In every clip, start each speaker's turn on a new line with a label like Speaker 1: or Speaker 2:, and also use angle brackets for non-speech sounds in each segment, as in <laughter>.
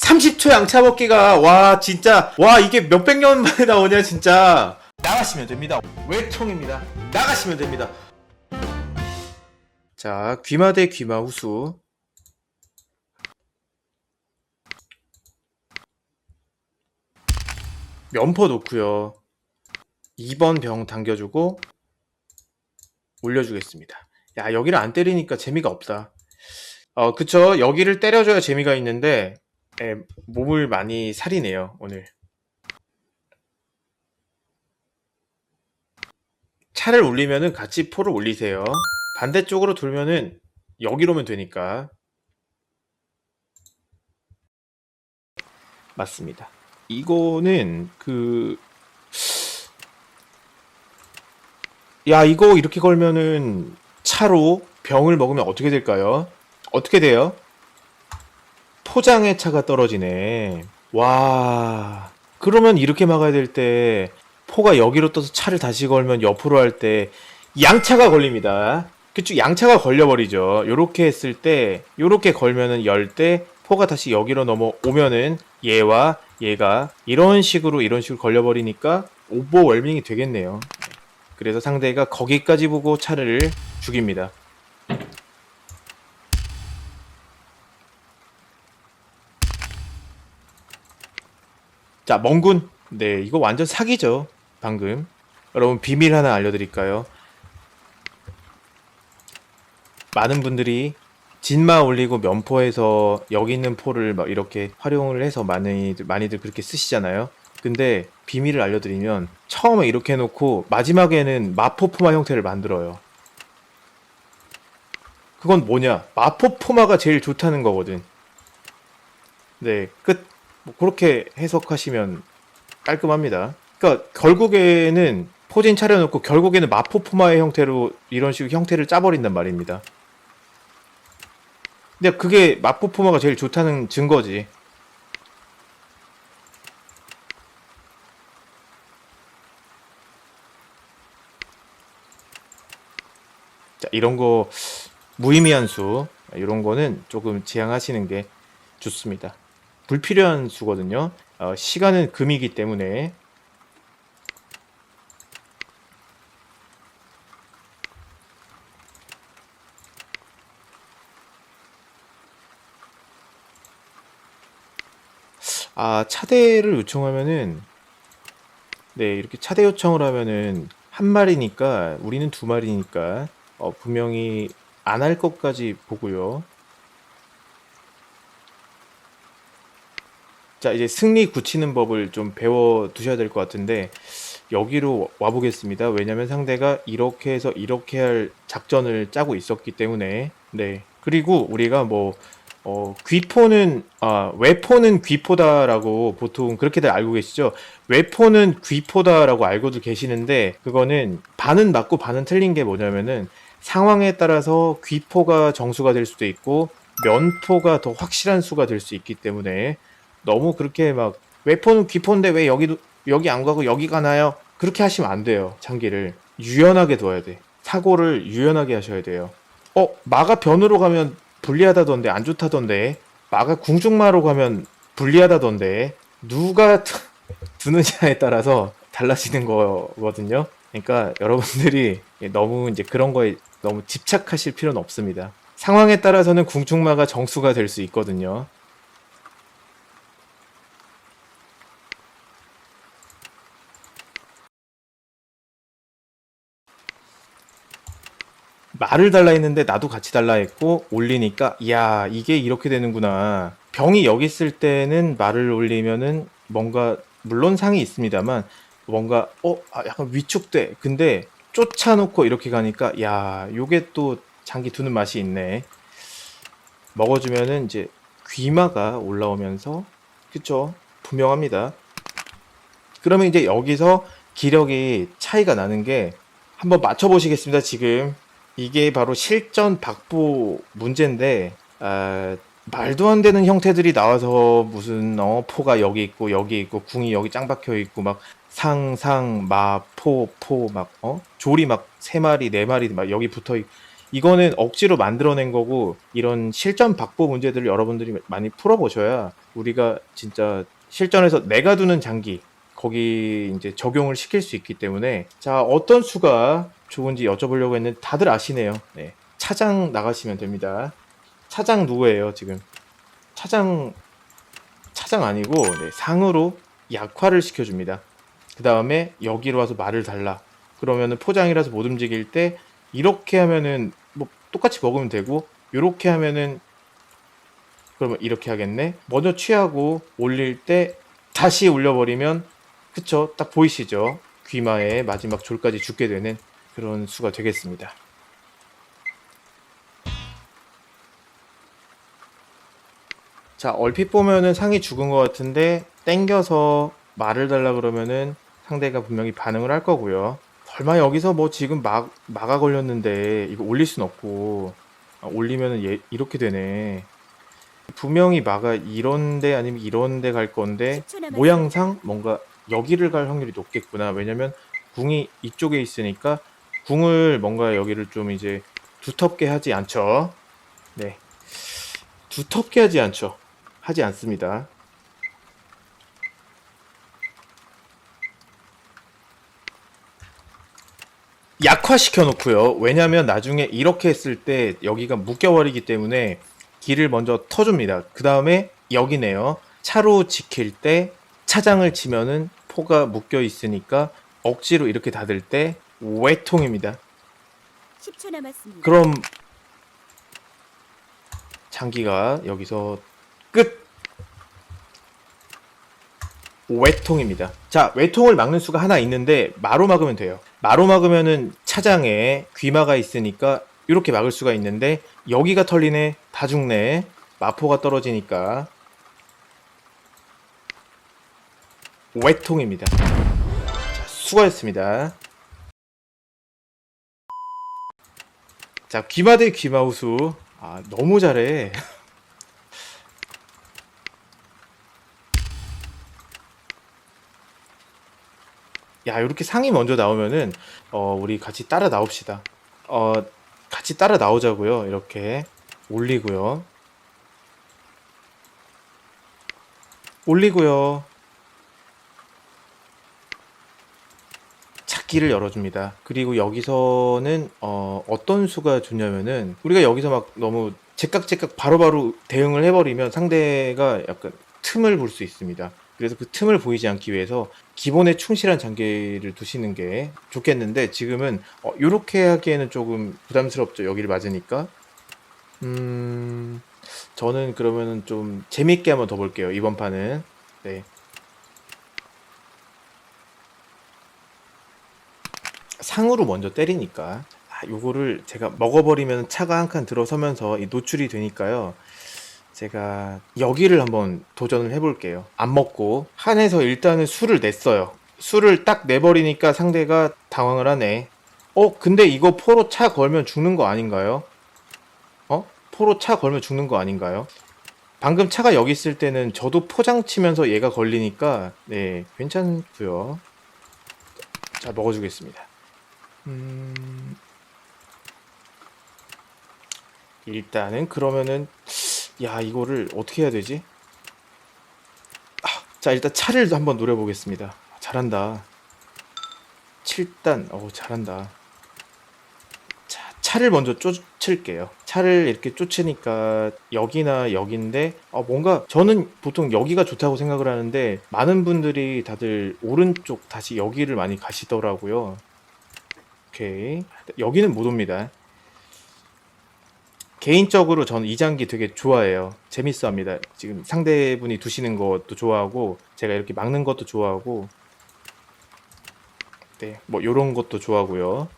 Speaker 1: 30초 양차 먹기가 와 진짜. 와 이게 몇백 년 만에 나오냐 진짜. 나가시면 됩니다. 외통입니다. 나가시면 됩니다. 자 귀마 대 귀마 후수. 면포 놓고요. 2번 병 당겨주고 올려주겠습니다. 야 여기를 안 때리니까 재미가 없다. 어 그쵸. 여기를 때려줘야 재미가 있는데 예, 몸을 많이 살이네요, 오늘. 차를 올리면은 같이 포를 올리세요. 반대쪽으로 돌면은 여기로면 되니까. 맞습니다. 이거는 그, 야, 이거 이렇게 걸면은 차로 병을 먹으면 어떻게 될까요? 어떻게 돼요? 포장의 차가 떨어지네. 와. 그러면 이렇게 막아야 될 때 포가 여기로 떠서 차를 다시 걸면 옆으로 할 때 양차가 걸립니다. 그쪽 양차가 걸려버리죠. 요렇게 했을 때 요렇게 걸면은 열 때 포가 다시 여기로 넘어오면은 얘와 얘가 이런 식으로 이런 식으로 걸려버리니까 오버웰밍이 되겠네요. 그래서 상대가 거기까지 보고 차를 죽입니다. 자, 멍군. 네, 이거 완전 사기죠. 방금. 여러분, 비밀 하나 알려드릴까요? 많은 분들이 진마 올리고 면포해서 여기 있는 포를 막 이렇게 활용을 해서 많이들, 많이들 그렇게 쓰시잖아요. 근데 비밀을 알려드리면 처음에 이렇게 해놓고 마지막에는 마포포마 형태를 만들어요. 그건 뭐냐? 마포포마가 제일 좋다는 거거든. 네, 끝. 뭐 그렇게 해석하시면 깔끔합니다. 그러니까 결국에는 포진 차려놓고 결국에는 마포포마의 형태로 이런 식으로 형태를 짜버린단 말입니다. 근데 그게 마포포마가 제일 좋다는 증거지. 자, 이런 거 무의미한 수 이런 거는 조금 지양하시는 게 좋습니다. 불필요한 수거든요. 어, 시간은 금이기 때문에 아 차대를 요청하면은 네 이렇게 차대 요청을 하면은 한 마리니까 우리는 두 마리니까 어, 분명히 안 할 것까지 보고요. 자, 이제 승리 굳히는 법을 좀 배워 두셔야 될 것 같은데, 여기로 와보겠습니다. 왜냐면 상대가 이렇게 해서 이렇게 할 작전을 짜고 있었기 때문에, 네. 그리고 우리가 뭐, 어, 귀포는, 아, 외포는 귀포다라고 보통 그렇게들 알고 계시죠? 외포는 귀포다라고 알고도 계시는데, 그거는 반은 맞고 반은 틀린 게 뭐냐면은, 상황에 따라서 귀포가 정수가 될 수도 있고, 면포가 더 확실한 수가 될 수 있기 때문에, 너무 그렇게 막 웨폰은 귀폰데 왜 여기도 여기 안 가고 여기 가나요? 그렇게 하시면 안 돼요. 장기를 유연하게 둬야 돼. 사고를 유연하게 하셔야 돼요. 어 마가 변으로 가면 불리하다던데 안 좋다던데 마가 궁중마로 가면 불리하다던데 누가 두느냐에 따라서 달라지는 거거든요. 그러니까 여러분들이 너무 이제 그런 거에 너무 집착하실 필요는 없습니다. 상황에 따라서는 궁중마가 정수가 될 수 있거든요. 말을 달라 했는데 나도 같이 달라 했고 올리니까 야 이게 이렇게 되는구나. 병이 여기 있을 때는 말을 올리면은 뭔가 물론 상이 있습니다만 뭔가 어 아, 약간 위축돼. 근데 쫓아놓고 이렇게 가니까 야 요게 또 장기 두는 맛이 있네. 먹어주면은 이제 귀마가 올라오면서 그쵸? 분명합니다. 그러면 이제 여기서 기력이 차이가 나는 게 한번 맞춰보시겠습니다 지금 이게 바로 실전 박보 문제인데 아, 말도 안 되는 형태들이 나와서 무슨 어, 포가 여기 있고 여기 있고 궁이 여기 짱 박혀 있고 막 상상 마포포 막 어? 조리 막 세 마리 네 마리 막 여기 붙어 있 이거는 억지로 만들어낸 거고 이런 실전 박보 문제들을 여러분들이 많이 풀어보셔야 우리가 진짜 실전에서 내가 두는 장기 거기 이제 적용을 시킬 수 있기 때문에 자 어떤 수가 좋은지 여쭤보려고 했는데 다들 아시네요. 네. 차장 나가시면 됩니다. 차장 누구예요 지금? 차장 차장 아니고 네, 상으로 약화를 시켜줍니다. 그 다음에 여기로 와서 말을 달라. 그러면은 포장이라서 못 움직일 때 이렇게 하면은 뭐 똑같이 먹으면 되고 이렇게 하면은 그러면 이렇게 하겠네. 먼저 취하고 올릴 때 다시 올려버리면 그쵸? 딱 보이시죠? 귀마의 마지막 졸까지 죽게 되는 그런 수가 되겠습니다. 자, 얼핏 보면은 상이 죽은 것 같은데 땡겨서 말을 달라 그러면은 상대가 분명히 반응을 할 거고요. 설마 여기서 뭐 지금 막 마가 걸렸는데 이거 올릴 순 없고 아, 올리면은 얘 이렇게 되네. 분명히 마가 이런데 아니면 이런데 갈 건데
Speaker 2: 10초 남았습니다.
Speaker 1: 모양상 뭔가 여기를 갈 확률이 높겠구나. 왜냐면 궁이 이쪽에 있으니까 궁을 뭔가 여기를 좀 이제 두텁게 하지 않죠. 네. 두텁게 하지 않죠. 하지 않습니다. 약화시켜 놓고요. 왜냐면 나중에 이렇게 했을 때 여기가 묶여버리기 때문에 길을 먼저 터줍니다. 그 다음에 여기네요. 차로 지킬 때 차장을 치면은 포가 묶여 있으니까 억지로 이렇게 닫을 때 외통입니다.
Speaker 2: 10초 남았습니다.
Speaker 1: 그럼 장기가 여기서 끝. 외통입니다. 자, 외통을 막는 수가 하나 있는데 마로 막으면 돼요. 마로 막으면은 차장에 귀마가 있으니까 이렇게 막을 수가 있는데 여기가 털리네, 다 죽네, 마포가 떨어지니까 외통입니다. 자, 수고하셨습니다. 자, 귀마 대 귀마 우수. 아, 너무 잘해. <laughs> 야, 이렇게 상이 먼저 나오면은, 어, 우리 같이 따라 나옵시다. 어, 같이 따라 나오자고요. 이렇게. 올리고요. 올리고요. 찾기를 열어줍니다. 그리고 여기서는 어, 어떤 수가 좋냐면은 우리가 여기서 막 너무 제깍제깍 바로바로 대응을 해버리면 상대가 약간 틈을 볼 수 있습니다. 그래서 그 틈을 보이지 않기 위해서 기본에 충실한 장기를 두시는 게 좋겠는데 지금은 어, 이렇게 하기에는 조금 부담스럽죠. 여기를 맞으니까. 음, 저는 그러면은 좀 재밌게 한번 더 볼게요. 이번 판은. 네. 상으로 먼저 때리니까 아, 요거를 제가 먹어버리면 차가 한 칸 들어서면서 이 노출이 되니까요. 제가 여기를 한번 도전을 해볼게요. 안 먹고 한에서 일단은 술을 냈어요. 술을 딱 내버리니까 상대가 당황을 하네. 어, 근데 이거 포로 차 걸면 죽는 거 아닌가요? 어? 포로 차 걸면 죽는 거 아닌가요? 방금 차가 여기 있을 때는 저도 포장 치면서 얘가 걸리니까 네, 괜찮고요. 자, 먹어주겠습니다. 음... 일단은 그러면은 야 이거를 어떻게 해야 되지? 아, 자 일단 차를 한번 노려보겠습니다. 잘한다. 7단 어 잘한다. 자 차를 먼저 쫓을게요. 차를 이렇게 쫓으니까 여기나 여기인데 어, 뭔가 저는 보통 여기가 좋다고 생각을 하는데 많은 분들이 다들 오른쪽 다시 여기를 많이 가시더라고요. 오케이. 여기는 못 옵니다. 개인적으로 저는 이 장기 되게 좋아해요. 재밌어 합니다. 지금 상대분이 두시는 것도 좋아하고, 제가 이렇게 막는 것도 좋아하고, 네, 뭐, 요런 것도 좋아하고요.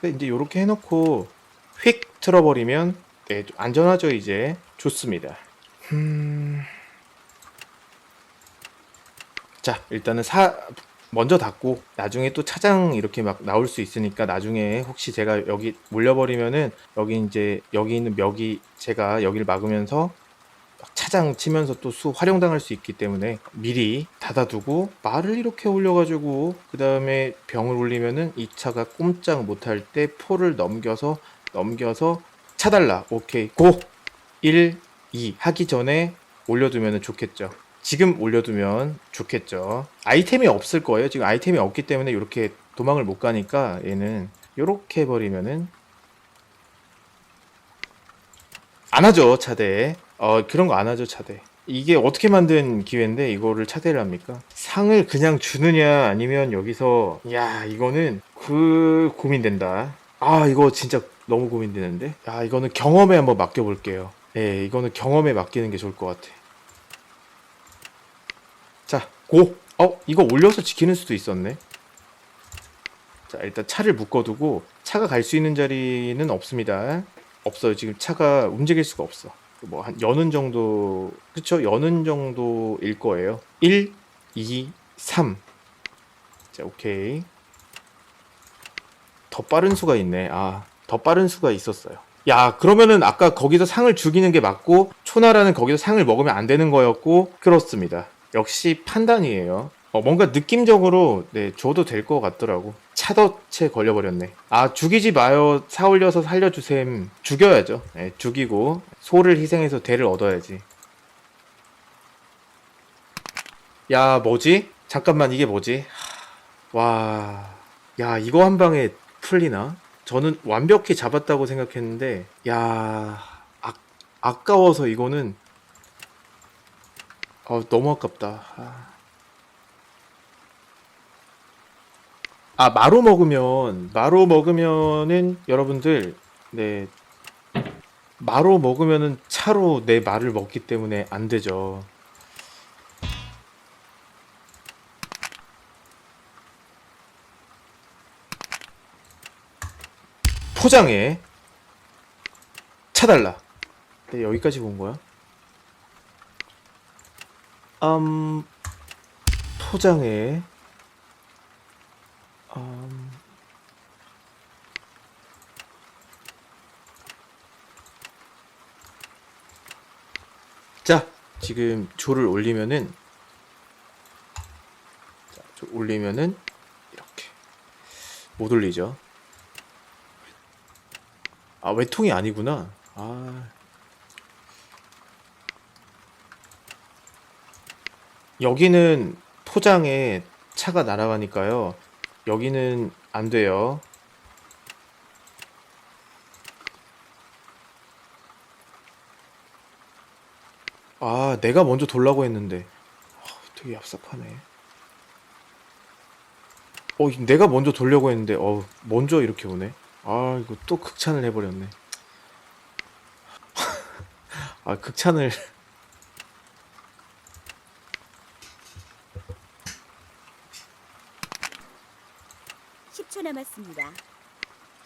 Speaker 1: 근데 이제 요렇게 해놓고, 휙 틀어버리면, 네, 좀 안전하죠, 이제. 좋습니다. 음... 자, 일단은 사, 먼저 닫고 나중에 또 차장 이렇게 막 나올 수 있으니까 나중에 혹시 제가 여기 몰려버리면은 여기 이제 여기 있는 멱이 제가 여기를 막으면서 차장 치면서 또 수 활용당할 수 있기 때문에 미리 닫아두고 말을 이렇게 올려가지고 그 다음에 병을 올리면은 이 차가 꼼짝 못할 때 포를 넘겨서 넘겨서 차달라. 오케이. 고! 1, 2 하기 전에 올려두면 좋겠죠 지금 올려두면 좋겠죠. 아이템이 없을 거예요. 지금 아이템이 없기 때문에 이렇게 도망을 못 가니까 얘는 이렇게 해버리면은 안 하죠 차대. 어 그런 거 안 하죠 차대. 이게 어떻게 만든 기회인데 이거를 차대를 합니까? 상을 그냥 주느냐 아니면 여기서 야 이거는 그 고민된다. 아 이거 진짜 너무 고민되는데? 야 이거는 경험에 한번 맡겨볼게요. 예 이거는 경험에 맡기는 게 좋을 것 같아. 자 고 어 이거 올려서 지키는 수도 있었네 자 일단 차를 묶어두고 차가 갈 수 있는 자리는 없습니다 없어요. 지금 차가 움직일 수가 없어. 뭐 한 여는 정도 그쵸? 여는 정도일 거예요. 1, 2, 3. 자, 오케이. 더 빠른 수가 있네. 아, 더 빠른 수가 있었어요. 야, 그러면은 아까 거기서 상을 죽이는 게 맞고 초나라는 거기서 상을 먹으면 안 되는 거였고 그렇습니다. 역시 판단이에요. 어, 뭔가 느낌적으로 네, 줘도 될 것 같더라고. 차덫에 걸려버렸네. 아, 죽이지 마요. 사 올려서 살려주셈. 죽여야죠. 네, 죽이고, 소를 희생해서 대를 얻어야지. 야, 뭐지? 잠깐만, 이게 뭐지? 하, 와, 야, 이거 한 방에 풀리나? 저는 완벽히 잡았다고 생각했는데, 야, 아, 아까워서 이거는, 어, 너무 아깝다. 아. 아 마로 먹으면 마로 먹으면은 여러분들 네 마로 먹으면은 차로 내 말을 먹기 때문에 안 되죠. 포장해 차달라. 네 여기까지 본 거야. 음 포장해. 음, 자, 지금 조를 올리면은 자, 조 올리면은 이렇게 못 올리죠. 아, 외통이 아니구나. 아. 여기는 포장에 차가 날아가니까요. 여기는 안 돼요. 아, 내가 먼저 돌라고 했는데. 아, 되게 얍삽하네. 어, 내가 먼저 돌려고 했는데, 어, 먼저 이렇게 오네. 아, 이거 또 극찬을 해버렸네. <laughs> 아, 극찬을.
Speaker 2: 남았습니다.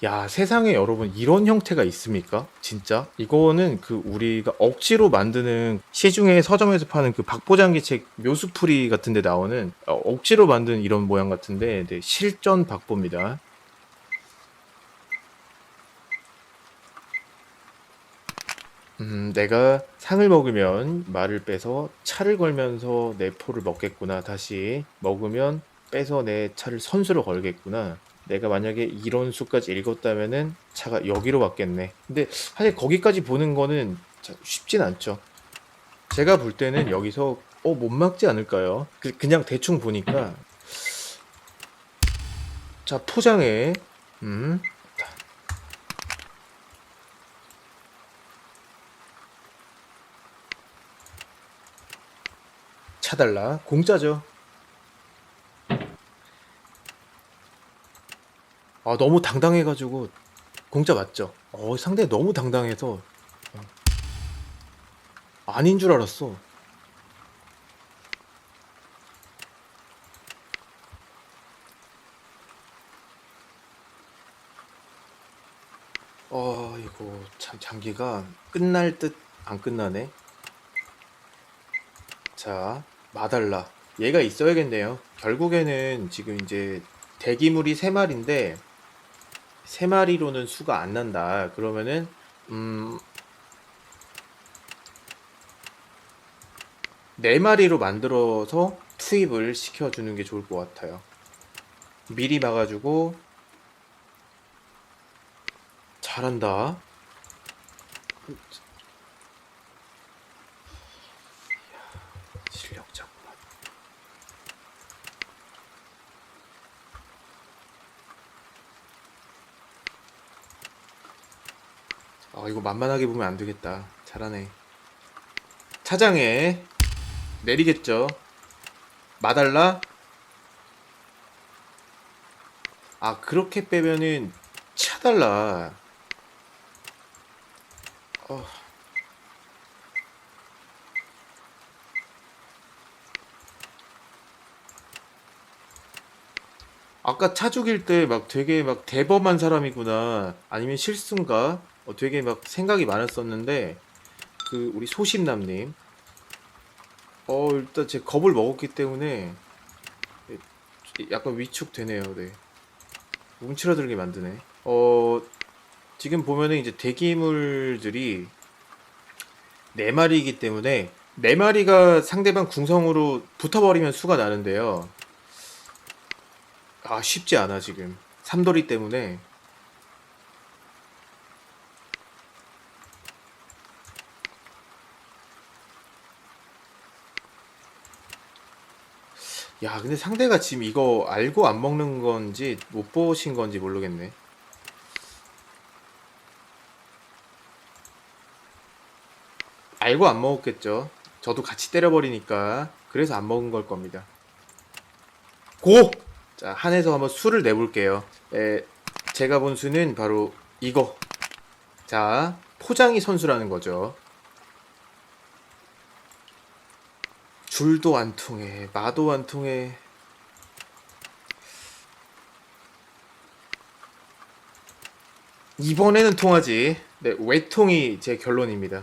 Speaker 1: 야, 세상에 여러분 이런 형태가 있습니까? 진짜? 이거는 그 우리가 억지로 만드는 시중에 서점에서 파는 그 박보장기 책 묘수풀이 같은 데 나오는 어, 억지로 만든 이런 모양 같은데 네, 실전 박보입니다. 음, 내가 상을 먹으면 말을 빼서 차를 걸면서 내 포를 먹겠구나. 다시 먹으면 빼서 내 차를 선수로 걸겠구나. 내가 만약에 이런 수까지 읽었다면은 차가 여기로 왔겠네. 근데 사실 거기까지 보는 거는 자- 쉽진 않죠. 제가 볼 때는 여기서 어, 못 막지 않을까요? 그, 그냥 대충 보니까 자 포장해. 음. 차달라 공짜죠. 아 너무 당당해가지고 공짜 맞죠? 어 상대 너무 당당해서 어. 아닌 줄 알았어. 어 이거 참 장기가 끝날 듯 안 끝나네. 자 마달라 얘가 있어야겠네요. 결국에는 지금 이제 대기물이 세 마리인데 세 마리로는 수가 안 난다. 그러면은 음 네 마리로 만들어서 투입을 시켜주는 게 좋을 것 같아요. 미리 막아주고 잘한다. 실력자구만. 아 이거 만만하게 보면 안 되겠다. 잘하네. 차장에 내리겠죠. 마달라. 아 그렇게 빼면은 차달라. 어. 아까 차 죽일 때 막 되게 막 대범한 사람이구나 아니면 실수인가 어, 되게 막 생각이 많았었는데 그 우리 소심남님 어 일단 제 겁을 먹었기 때문에 약간 위축되네요. 네. 움츠러들게 만드네. 어 지금 보면은 이제 대기물들이 네 마리이기 때문에 네 마리가 상대방 궁성으로 붙어버리면 수가 나는데요. 아 쉽지 않아 지금. 삼돌이 때문에 야 근데 상대가 지금 이거 알고 안 먹는 건지 못 보신 건지 모르겠네 알고 안 먹었겠죠 저도 같이 때려버리니까 그래서 안 먹은 걸 겁니다 고! 자, 한에서 한번 수를 내볼게요. 에, 제가 본 수는 바로 이거. 자, 포장이 선수라는 거죠. 줄도 안 통해, 마도 안 통해. 이번에는 통하지. 네, 외통이 제 결론입니다.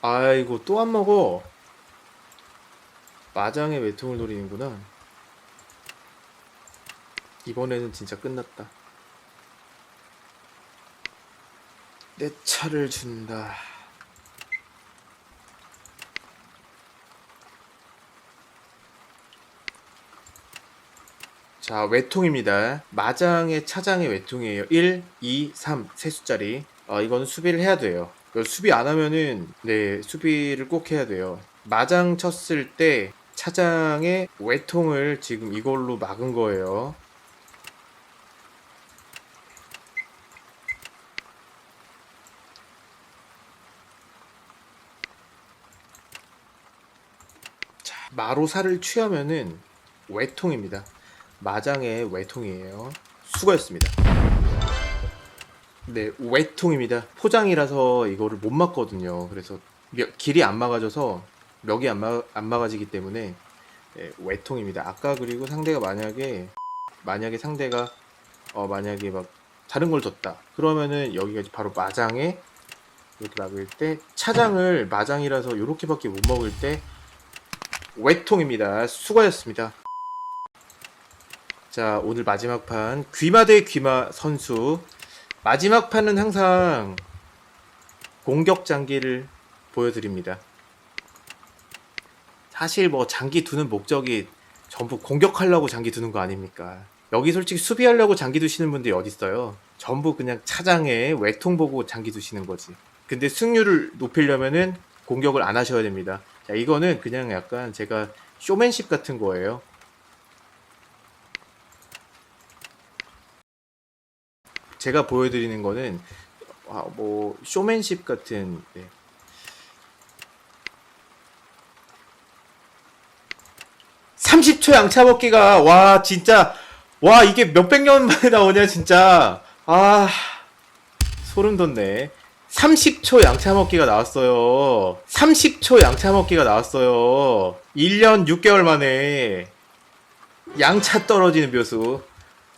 Speaker 1: 아이고, 또 안 먹어. 마장의 외통을 노리는구나. 이번에는 진짜 끝났다. 내 차를 준다. 자, 외통입니다. 마장의 차장의 외통이에요. 1, 2, 3, 세 숫자리. 아, 이거는 수비를 해야 돼요. 이거 수비 안 하면은, 네, 수비를 꼭 해야 돼요. 마장 쳤을 때 차장의 외통을 지금 이걸로 막은 거예요. 자, 마로사를 취하면은 외통입니다. 마장의 외통이에요. 수고했습니다. 네, 외통입니다. 포장이라서 이거를 못 막거든요. 그래서 몇- 길이 안 막아져서 멱이 안, 막, 안 막아지기 때문에 예, 외통입니다. 아까 그리고 상대가 만약에 만약에 상대가 어 만약에 막 다른 걸 뒀다. 그러면은 여기가 바로 마장에 이렇게 막을 때 차장을 마장이라서 이렇게밖에 못 먹을 때 외통입니다. 수고하셨습니다. 자 오늘 마지막 판 귀마 대 귀마 선수 마지막 판은 항상 공격 장기를 보여드립니다. 사실 뭐 장기 두는 목적이 전부 공격하려고 장기 두는 거 아닙니까? 여기 솔직히 수비하려고 장기 두시는 분들이 어디 있어요? 전부 그냥 차장에 외통 보고 장기 두시는 거지. 근데 승률을 높이려면은 공격을 안 하셔야 됩니다. 자, 이거는 그냥 약간 제가 쇼맨십 같은 거예요. 제가 보여드리는 거는 아, 뭐 쇼맨십 같은 네. 삼십 초 양차 먹기가 와 진짜 와 이게 몇백 년 만에 나오냐 진짜. 아 소름 돋네. 30초 양차 먹기가 나왔어요. 30초 양차 먹기가 나왔어요. 1년 6개월 만에 양차 떨어지는 묘수.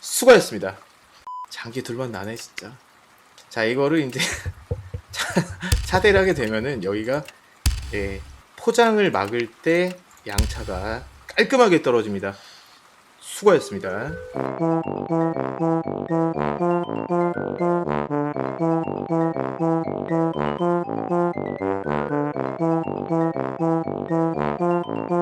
Speaker 1: 수고하셨습니다 장기 둘만 나네 진짜. 자 이거를 이제 <laughs> 차대를 하게 되면은 여기가 예, 포장을 막을 때 양차가 깔끔하게 떨어집니다. 수고하셨습니다.